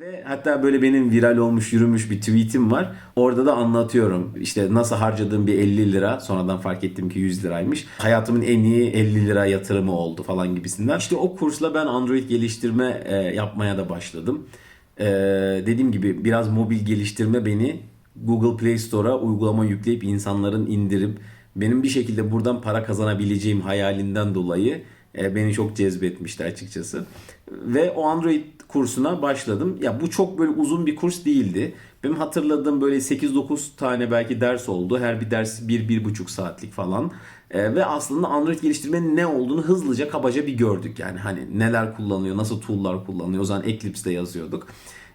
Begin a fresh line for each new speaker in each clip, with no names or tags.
Ve hatta böyle benim viral olmuş yürümüş bir tweetim var. Orada da anlatıyorum. İşte nasıl harcadığım bir 50 lira. Sonradan fark ettim ki 100 liraymış. Hayatımın en iyi 50 lira yatırımı oldu falan gibisinden. İşte o kursla ben Android geliştirme e, yapmaya da başladım. E, dediğim gibi biraz mobil geliştirme beni Google Play Store'a uygulama yükleyip insanların indirip benim bir şekilde buradan para kazanabileceğim hayalinden dolayı beni çok cezbetmişti açıkçası. Ve o Android kursuna başladım. Ya bu çok böyle uzun bir kurs değildi. Benim hatırladığım böyle 8-9 tane belki ders oldu. Her bir ders 1-1,5 saatlik falan. E, ve aslında Android geliştirmenin ne olduğunu hızlıca kabaca bir gördük. Yani hani neler kullanıyor, nasıl tool'lar kullanıyor. O zaman Eclipse'de yazıyorduk.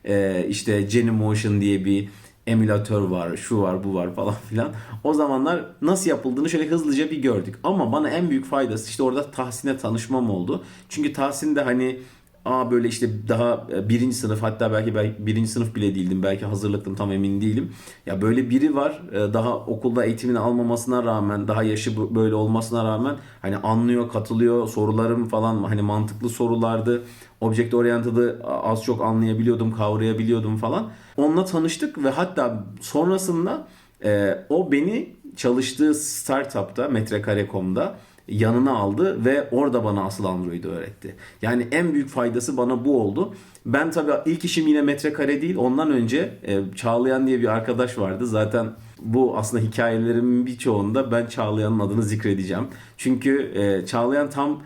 E, işte Genymotion diye bir emülatör var, şu var, bu var falan filan. O zamanlar nasıl yapıldığını şöyle hızlıca bir gördük. Ama bana en büyük faydası işte orada Tahsin'le tanışmam oldu. Çünkü Tahsin de hani Aa böyle işte daha e, birinci sınıf hatta belki belki birinci sınıf bile değildim. Belki hazırlıktım tam emin değilim. Ya böyle biri var e, daha okulda eğitimini almamasına rağmen daha yaşı böyle olmasına rağmen hani anlıyor, katılıyor. Sorularım falan hani mantıklı sorulardı. Object Oriented'ı az çok anlayabiliyordum, kavrayabiliyordum falan. Onunla tanıştık ve hatta sonrasında e, o beni çalıştığı startupta Metrekare.com'da yanına aldı ve orada bana asıl Android'i öğretti. Yani en büyük faydası bana bu oldu. Ben tabii ilk işim yine metrekare değil. Ondan önce e, Çağlayan diye bir arkadaş vardı. Zaten bu aslında hikayelerimin birçoğunda ben Çağlayan'ın adını zikredeceğim. Çünkü e, Çağlayan tam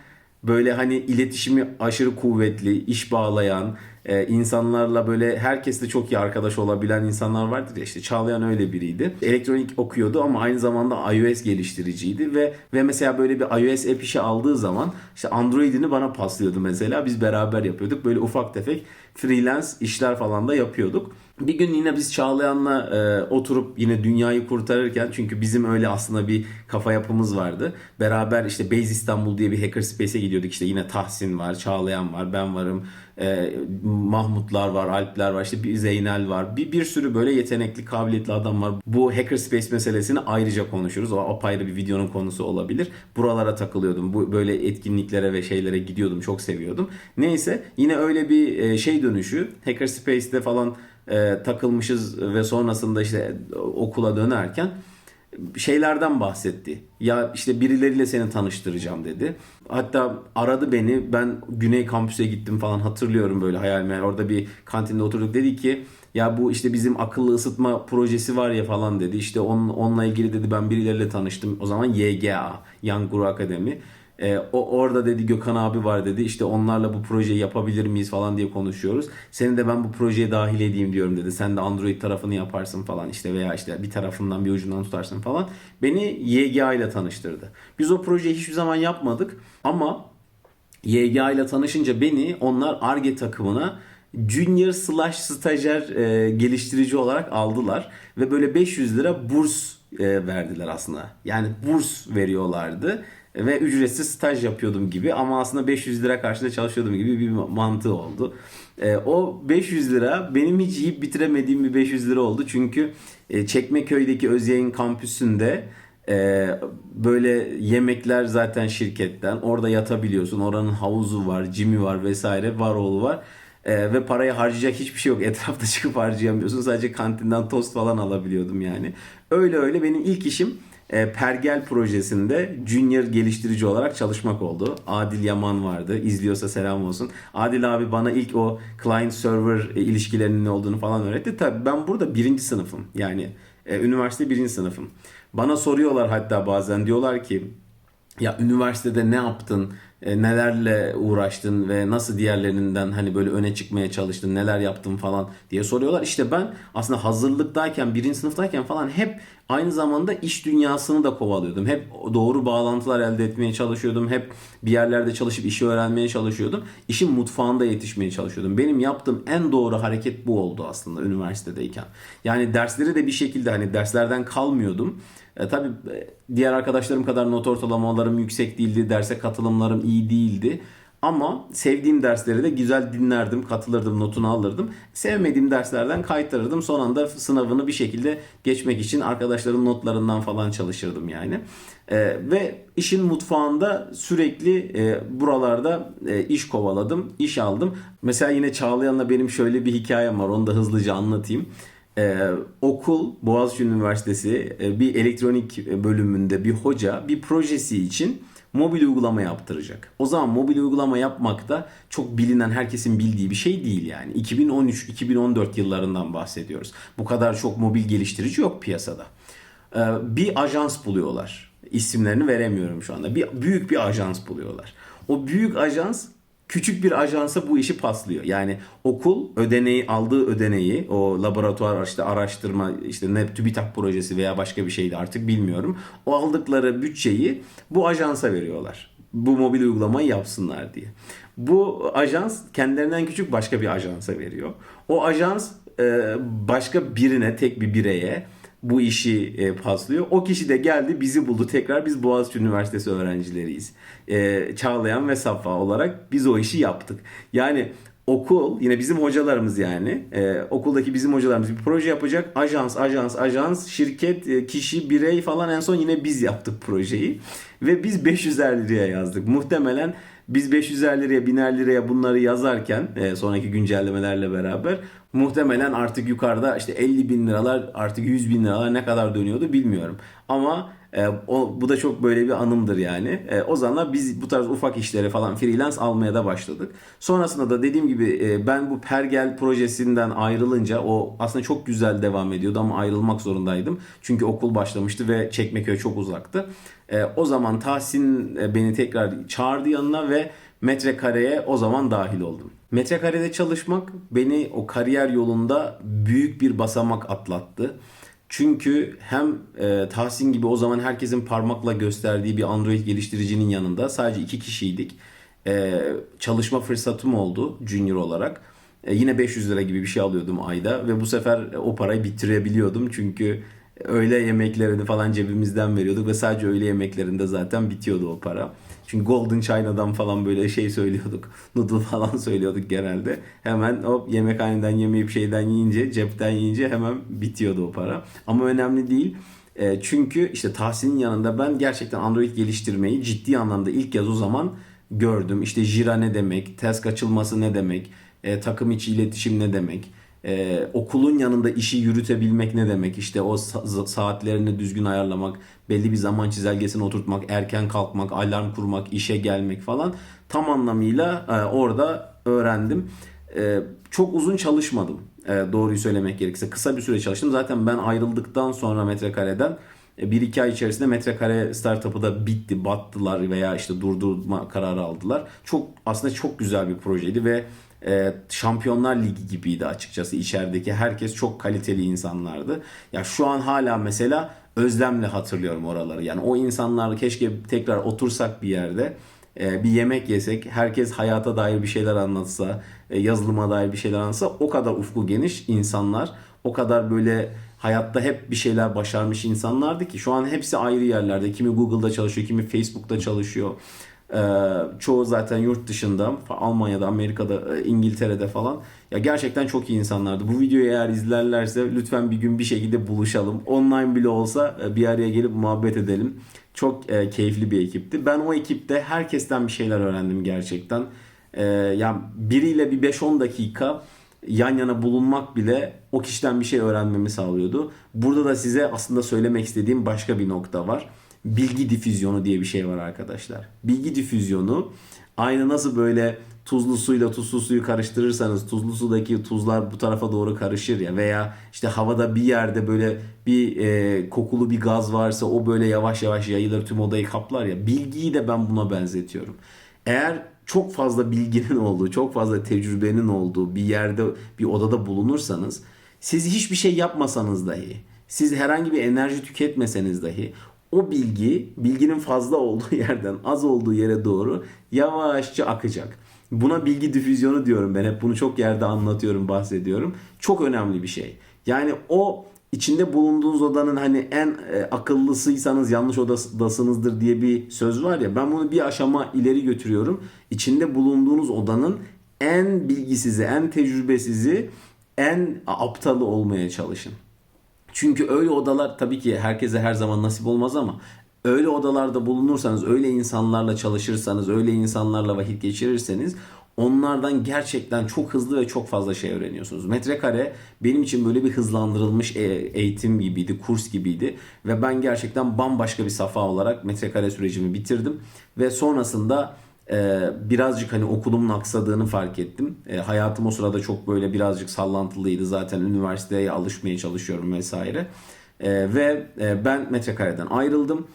böyle hani iletişimi aşırı kuvvetli, iş bağlayan, e, insanlarla böyle herkesle çok iyi arkadaş olabilen insanlar vardır ya işte Çağlayan öyle biriydi. Elektronik okuyordu ama aynı zamanda iOS geliştiriciydi ve ve mesela böyle bir iOS app işi aldığı zaman işte Android'ini bana paslıyordu mesela. Biz beraber yapıyorduk. Böyle ufak tefek freelance işler falan da yapıyorduk. Bir gün yine biz Çağlayan'la e, oturup yine dünyayı kurtarırken çünkü bizim öyle aslında bir kafa yapımız vardı. Beraber işte Base İstanbul diye bir hackerspace'e gidiyorduk. İşte yine Tahsin var, Çağlayan var, ben varım. e, Mahmutlar var, Alpler var, işte bir Zeynel var. Bir, bir sürü böyle yetenekli, kabiliyetli adam var. Bu hackerspace meselesini ayrıca konuşuruz. O apayrı bir videonun konusu olabilir. Buralara takılıyordum. Bu böyle etkinliklere ve şeylere gidiyordum. Çok seviyordum. Neyse yine öyle bir e, şey dönüşü. Hackerspace'de falan e, takılmışız ve sonrasında işte okula dönerken şeylerden bahsetti. Ya işte birileriyle seni tanıştıracağım dedi. Hatta aradı beni. Ben Güney Kampüs'e gittim falan hatırlıyorum böyle hayal meyal. Orada bir kantinde oturduk. Dedi ki ya bu işte bizim akıllı ısıtma projesi var ya falan dedi. İşte onun, onunla ilgili dedi ben birileriyle tanıştım. O zaman YGA, Young Guru Akademi. E, o orada dedi Gökhan abi var dedi. İşte onlarla bu projeyi yapabilir miyiz falan diye konuşuyoruz. Seni de ben bu projeye dahil edeyim diyorum dedi. Sen de Android tarafını yaparsın falan işte veya işte bir tarafından bir ucundan tutarsın falan. Beni YGA ile tanıştırdı. Biz o projeyi hiçbir zaman yapmadık ama YGA ile tanışınca beni onlar ARGE takımına junior slash stajyer e, geliştirici olarak aldılar. Ve böyle 500 lira burs e, verdiler aslında. Yani burs veriyorlardı. Ve ücretsiz staj yapıyordum gibi ama aslında 500 lira karşılığında çalışıyordum gibi bir mantığı oldu. E, o 500 lira benim hiç yiyip bitiremediğim bir 500 lira oldu. Çünkü e, Çekmeköy'deki Özyayın kampüsünde ee, böyle yemekler zaten şirketten. Orada yatabiliyorsun. Oranın havuzu var, cimi var vesaire. Var oğlu var. Ee, ve parayı harcayacak hiçbir şey yok. Etrafta çıkıp harcayamıyorsun. Sadece kantinden tost falan alabiliyordum yani. Öyle öyle benim ilk işim e, Pergel projesinde junior geliştirici olarak çalışmak oldu. Adil Yaman vardı. İzliyorsa selam olsun. Adil abi bana ilk o client server e, ilişkilerinin ne olduğunu falan öğretti. Tabii ben burada birinci sınıfım. Yani e, üniversite birinci sınıfım. Bana soruyorlar hatta bazen diyorlar ki ya üniversitede ne yaptın, e, nelerle uğraştın ve nasıl diğerlerinden hani böyle öne çıkmaya çalıştın, neler yaptın falan diye soruyorlar. İşte ben aslında hazırlıktayken, birinci sınıftayken falan hep aynı zamanda iş dünyasını da kovalıyordum. Hep doğru bağlantılar elde etmeye çalışıyordum. Hep bir yerlerde çalışıp işi öğrenmeye çalışıyordum. İşin mutfağında yetişmeye çalışıyordum. Benim yaptığım en doğru hareket bu oldu aslında üniversitedeyken. Yani dersleri de bir şekilde hani derslerden kalmıyordum. E, tabii e, diğer arkadaşlarım kadar not ortalamalarım yüksek değildi. Derse katılımlarım iyi değildi. Ama sevdiğim dersleri de güzel dinlerdim, katılırdım, notunu alırdım. Sevmediğim derslerden kaytarırdım. Son anda sınavını bir şekilde geçmek için arkadaşların notlarından falan çalışırdım yani. Ee, ve işin mutfağında sürekli e, buralarda e, iş kovaladım, iş aldım. Mesela yine Çağlayan'la benim şöyle bir hikayem var. Onu da hızlıca anlatayım. Ee, okul Boğaziçi Üniversitesi e, bir elektronik bölümünde bir hoca bir projesi için mobil uygulama yaptıracak. O zaman mobil uygulama yapmak da çok bilinen, herkesin bildiği bir şey değil yani. 2013-2014 yıllarından bahsediyoruz. Bu kadar çok mobil geliştirici yok piyasada. Ee, bir ajans buluyorlar. İsimlerini veremiyorum şu anda. Bir büyük bir ajans buluyorlar. O büyük ajans küçük bir ajansa bu işi paslıyor. Yani okul ödeneği aldığı ödeneği o laboratuvar işte araştırma işte ne TÜBİTAK projesi veya başka bir şeydi artık bilmiyorum. O aldıkları bütçeyi bu ajansa veriyorlar. Bu mobil uygulamayı yapsınlar diye. Bu ajans kendilerinden küçük başka bir ajansa veriyor. O ajans e, başka birine tek bir bireye bu işi e, paslıyor. O kişi de geldi bizi buldu tekrar biz Boğaziçi Üniversitesi öğrencileriyiz. E, Çağlayan ve Safa olarak biz o işi yaptık. Yani okul yine bizim hocalarımız yani e, okuldaki bizim hocalarımız bir proje yapacak. Ajans, ajans, ajans, şirket, e, kişi, birey falan en son yine biz yaptık projeyi. Ve biz 500'er liraya yazdık. Muhtemelen biz 500'er liraya, 1000'er liraya bunları yazarken e, sonraki güncellemelerle beraber muhtemelen artık yukarıda işte 50 bin liralar artık 100 bin liralar ne kadar dönüyordu bilmiyorum. Ama e, o, bu da çok böyle bir anımdır yani. E, o zamanlar biz bu tarz ufak işlere falan freelance almaya da başladık. Sonrasında da dediğim gibi e, ben bu Pergel projesinden ayrılınca o aslında çok güzel devam ediyordu ama ayrılmak zorundaydım. Çünkü okul başlamıştı ve Çekmeköy çok uzaktı. E, o zaman Tahsin e, beni tekrar çağırdı yanına ve Metrekareye o zaman dahil oldum. Metrekarede çalışmak beni o kariyer yolunda büyük bir basamak atlattı. Çünkü hem e, Tahsin gibi o zaman herkesin parmakla gösterdiği bir Android geliştiricinin yanında sadece iki kişiydik. E, çalışma fırsatım oldu junior olarak. E, yine 500 lira gibi bir şey alıyordum ayda ve bu sefer o parayı bitirebiliyordum çünkü öğle yemeklerini falan cebimizden veriyorduk ve sadece öğle yemeklerinde zaten bitiyordu o para. Çünkü Golden China'dan falan böyle şey söylüyorduk. Noodle falan söylüyorduk genelde. Hemen o yemekhaneden yemeyip şeyden yiyince, cepten yiyince hemen bitiyordu o para. Ama önemli değil. E, çünkü işte Tahsin'in yanında ben gerçekten Android geliştirmeyi ciddi anlamda ilk kez o zaman gördüm. İşte Jira ne demek, task açılması ne demek, e, takım içi iletişim ne demek, e, okulun yanında işi yürütebilmek ne demek, işte o sa- saatlerini düzgün ayarlamak, belli bir zaman çizelgesine oturtmak, erken kalkmak, alarm kurmak, işe gelmek falan tam anlamıyla e, orada öğrendim. E, çok uzun çalışmadım e, doğruyu söylemek gerekirse. Kısa bir süre çalıştım. Zaten ben ayrıldıktan sonra Metrekare'den e, bir iki ay içerisinde Metrekare startup'ı da bitti, battılar veya işte durdurma kararı aldılar. Çok aslında çok güzel bir projeydi ve e, Şampiyonlar Ligi gibiydi açıkçası içerideki herkes çok kaliteli insanlardı. Ya şu an hala mesela özlemle hatırlıyorum oraları. Yani o insanlar keşke tekrar otursak bir yerde e, bir yemek yesek, herkes hayata dair bir şeyler anlatsa, e, yazılıma dair bir şeyler anlatsa o kadar ufku geniş insanlar, o kadar böyle hayatta hep bir şeyler başarmış insanlardı ki şu an hepsi ayrı yerlerde. Kimi Google'da çalışıyor, kimi Facebook'ta çalışıyor. Ee, çoğu zaten yurt dışında, Almanya'da, Amerika'da, e, İngiltere'de falan. Ya gerçekten çok iyi insanlardı. Bu videoyu eğer izlerlerse lütfen bir gün bir şekilde buluşalım. Online bile olsa e, bir araya gelip muhabbet edelim. Çok e, keyifli bir ekipti. Ben o ekipte herkesten bir şeyler öğrendim gerçekten. E, ya biriyle bir 5-10 dakika yan yana bulunmak bile o kişiden bir şey öğrenmemi sağlıyordu. Burada da size aslında söylemek istediğim başka bir nokta var. Bilgi difüzyonu diye bir şey var arkadaşlar. Bilgi difüzyonu aynı nasıl böyle tuzlu suyla tuzsuz suyu karıştırırsanız tuzlu sudaki tuzlar bu tarafa doğru karışır ya veya işte havada bir yerde böyle bir e, kokulu bir gaz varsa o böyle yavaş yavaş yayılır tüm odayı kaplar ya bilgiyi de ben buna benzetiyorum. Eğer çok fazla bilginin olduğu, çok fazla tecrübenin olduğu bir yerde, bir odada bulunursanız siz hiçbir şey yapmasanız dahi, siz herhangi bir enerji tüketmeseniz dahi o bilgi, bilginin fazla olduğu yerden az olduğu yere doğru yavaşça akacak. Buna bilgi difüzyonu diyorum ben hep bunu çok yerde anlatıyorum, bahsediyorum. Çok önemli bir şey. Yani o içinde bulunduğunuz odanın hani en e, akıllısıysanız yanlış odasınızdır diye bir söz var ya ben bunu bir aşama ileri götürüyorum. İçinde bulunduğunuz odanın en bilgisizi, en tecrübesizi, en aptalı olmaya çalışın. Çünkü öyle odalar tabii ki herkese her zaman nasip olmaz ama öyle odalarda bulunursanız, öyle insanlarla çalışırsanız, öyle insanlarla vakit geçirirseniz onlardan gerçekten çok hızlı ve çok fazla şey öğreniyorsunuz. Metrekare benim için böyle bir hızlandırılmış e- eğitim gibiydi, kurs gibiydi ve ben gerçekten bambaşka bir safa olarak metrekare sürecimi bitirdim ve sonrasında e, birazcık hani okulumun aksadığını fark ettim. E, hayatım o sırada çok böyle birazcık sallantılıydı. Zaten üniversiteye alışmaya çalışıyorum vesaire. E, ve e, ben metrekareden ayrıldım.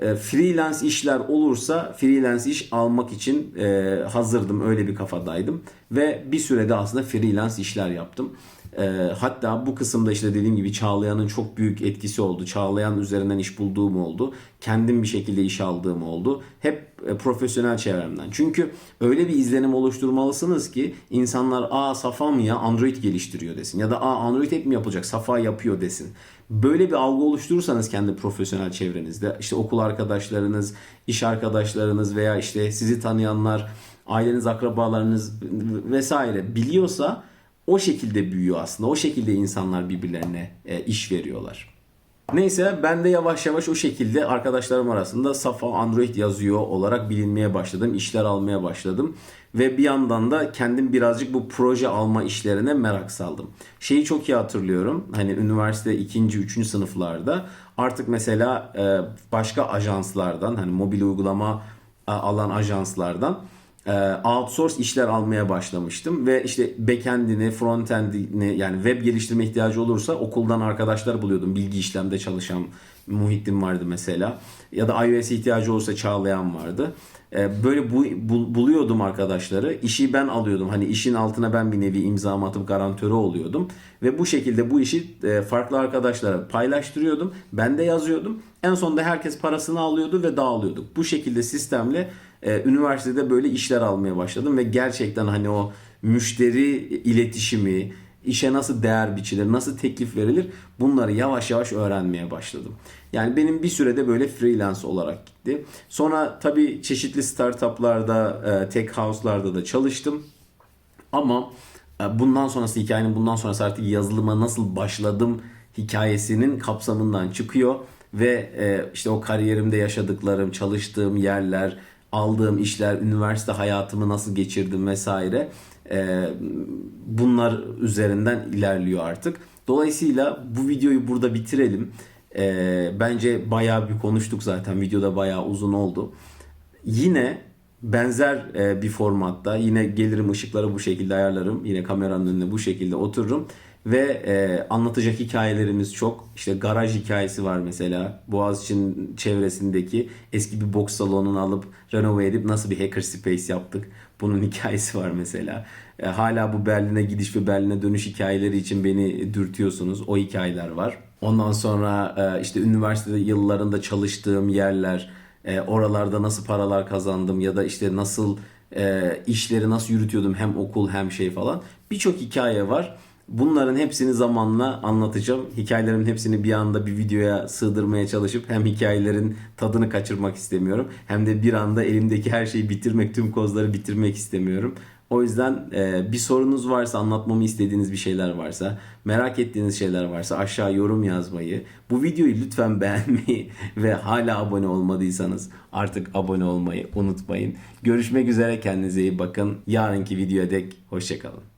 Freelance işler olursa freelance iş almak için e, hazırdım. Öyle bir kafadaydım. Ve bir sürede aslında freelance işler yaptım. E, hatta bu kısımda işte dediğim gibi Çağlayan'ın çok büyük etkisi oldu. Çağlayan üzerinden iş bulduğum oldu. Kendim bir şekilde iş aldığım oldu. Hep e, profesyonel çevremden. Çünkü öyle bir izlenim oluşturmalısınız ki insanlar aa Safa mı ya Android geliştiriyor desin. Ya da aa Android hep mi yapılacak Safa yapıyor desin. Böyle bir algı oluşturursanız kendi profesyonel çevrenizde işte okul arkadaşlarınız, iş arkadaşlarınız veya işte sizi tanıyanlar, aileniz, akrabalarınız vesaire biliyorsa o şekilde büyüyor aslında. O şekilde insanlar birbirlerine e, iş veriyorlar. Neyse ben de yavaş yavaş o şekilde arkadaşlarım arasında Safa Android yazıyor olarak bilinmeye başladım. İşler almaya başladım. Ve bir yandan da kendim birazcık bu proje alma işlerine merak saldım. Şeyi çok iyi hatırlıyorum. Hani üniversite ikinci, üçüncü sınıflarda artık mesela e, başka ajanslardan hani mobil uygulama alan ajanslardan outsource işler almaya başlamıştım ve işte backend'ini, frontend'ini yani web geliştirme ihtiyacı olursa okuldan arkadaşlar buluyordum. Bilgi işlemde çalışan Muhittin vardı mesela. Ya da iOS ihtiyacı olursa Çağlayan vardı. E, böyle bu, bu, buluyordum arkadaşları. İşi ben alıyordum. Hani işin altına ben bir nevi imza atıp garantörü oluyordum. Ve bu şekilde bu işi e, farklı arkadaşlara paylaştırıyordum. Ben de yazıyordum. En sonunda herkes parasını alıyordu ve dağılıyorduk. Bu şekilde sistemle e, üniversitede böyle işler almaya başladım ve gerçekten hani o müşteri iletişimi, işe nasıl değer biçilir, nasıl teklif verilir bunları yavaş yavaş öğrenmeye başladım. Yani benim bir sürede böyle freelance olarak gitti. Sonra tabii çeşitli startuplarda, e, tech house'larda da çalıştım. Ama e, bundan sonrası hikayenin bundan sonrası artık yazılıma nasıl başladım hikayesinin kapsamından çıkıyor ve e, işte o kariyerimde yaşadıklarım, çalıştığım yerler, aldığım işler, üniversite hayatımı nasıl geçirdim vesaire e, bunlar üzerinden ilerliyor artık. Dolayısıyla bu videoyu burada bitirelim. E, bence bayağı bir konuştuk zaten. Videoda bayağı uzun oldu. Yine benzer e, bir formatta yine gelirim ışıkları bu şekilde ayarlarım. Yine kameranın önüne bu şekilde otururum. Ve e, anlatacak hikayelerimiz çok. İşte garaj hikayesi var mesela. Boğaziçi'nin çevresindeki eski bir boks salonunu alıp renove edip nasıl bir hacker space yaptık. Bunun hikayesi var mesela. E, hala bu Berlin'e gidiş ve Berlin'e dönüş hikayeleri için beni dürtüyorsunuz. O hikayeler var. Ondan sonra e, işte üniversitede yıllarında çalıştığım yerler, e, oralarda nasıl paralar kazandım ya da işte nasıl e, işleri nasıl yürütüyordum hem okul hem şey falan. Birçok hikaye var. Bunların hepsini zamanla anlatacağım. Hikayelerimin hepsini bir anda bir videoya sığdırmaya çalışıp hem hikayelerin tadını kaçırmak istemiyorum. Hem de bir anda elimdeki her şeyi bitirmek, tüm kozları bitirmek istemiyorum. O yüzden e, bir sorunuz varsa, anlatmamı istediğiniz bir şeyler varsa, merak ettiğiniz şeyler varsa aşağı yorum yazmayı, bu videoyu lütfen beğenmeyi ve hala abone olmadıysanız artık abone olmayı unutmayın. Görüşmek üzere kendinize iyi bakın. Yarınki videoya dek hoşçakalın.